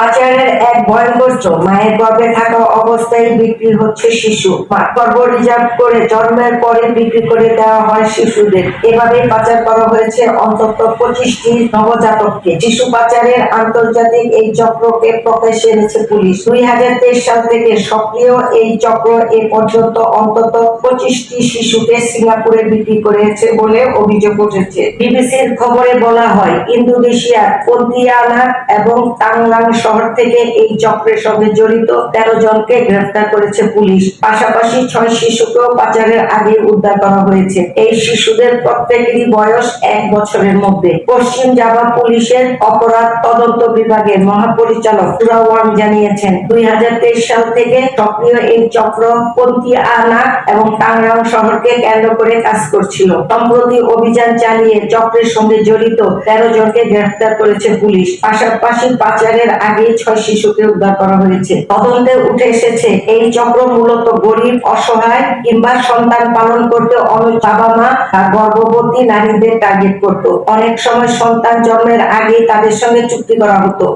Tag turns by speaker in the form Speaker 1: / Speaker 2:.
Speaker 1: পাচারের ভয়ঙ্কর মায়ের গর্ভে থাকা অবস্থায় বিক্রি হচ্ছে শিশু। গর্ভ রিজার্ভ করে জন্মের পরে বিক্রি করে দেওয়া হয় শিশুদের। এভাবে পাচার করা হয়েছে অন্তত পঁচিশটি নবজাতককে। শিশু পাচারের আন্তর্জাতিক এই চক্রকে প্রকাশ্যে এনেছে পুলিশ। দুই হাজার তেইশ সাল থেকে সক্রিয় এই চক্র এ পর্যন্ত অন্তত পঁচিশটি শিশুকে সিঙ্গাপুরে বিক্রি করেছে বলে অভিযোগ উঠেছে। বিবিসির খবরে বলা হয়, ইন্দোনেশিয়ার পন্তিয়ানা এবং টাংলাং শহর থেকে এই চক্রের সঙ্গে জড়িত তেরো জনকে গ্রেফতার করেছে পুলিশ। পাশাপাশি ছয় শিশুকেও পাচারের আগে উদ্ধার করা হয়েছে। এই শিশুদের প্রত্যেকেরই বয়স এক বছরের মধ্যে। পশ্চিম জাভা পুলিশের অপরাধ তদন্ত বিভাগের মহাপরিচালক সুরাওয়ান জানিয়েছেন, দুই সাল থেকে সক্রিয় এই চক্র পন্তিয়ানা এবং টাংরাং শহরকে কেন্দ্র করে কাজ করছিল। সম্প্রতি অভিযান চালিয়ে চক্রের সঙ্গে জড়িত তেরো জনকে গ্রেফতার করেছে পুলিশ। পাশাপাশি পাচারের আগে ছয় শিশুকে উদ্ধার করা হয়েছে। তদন্তে উঠে এসেছে, এই চক্র মূলত গরিব, অসহায় কিংবা সন্তান পালন করতে অনেক বাবা মা গর্ভবতী নারীদের টার্গেট করত। অনেক সময় সন্তান জন্মের আগে তাদের সঙ্গে চুক্তি করা হতো।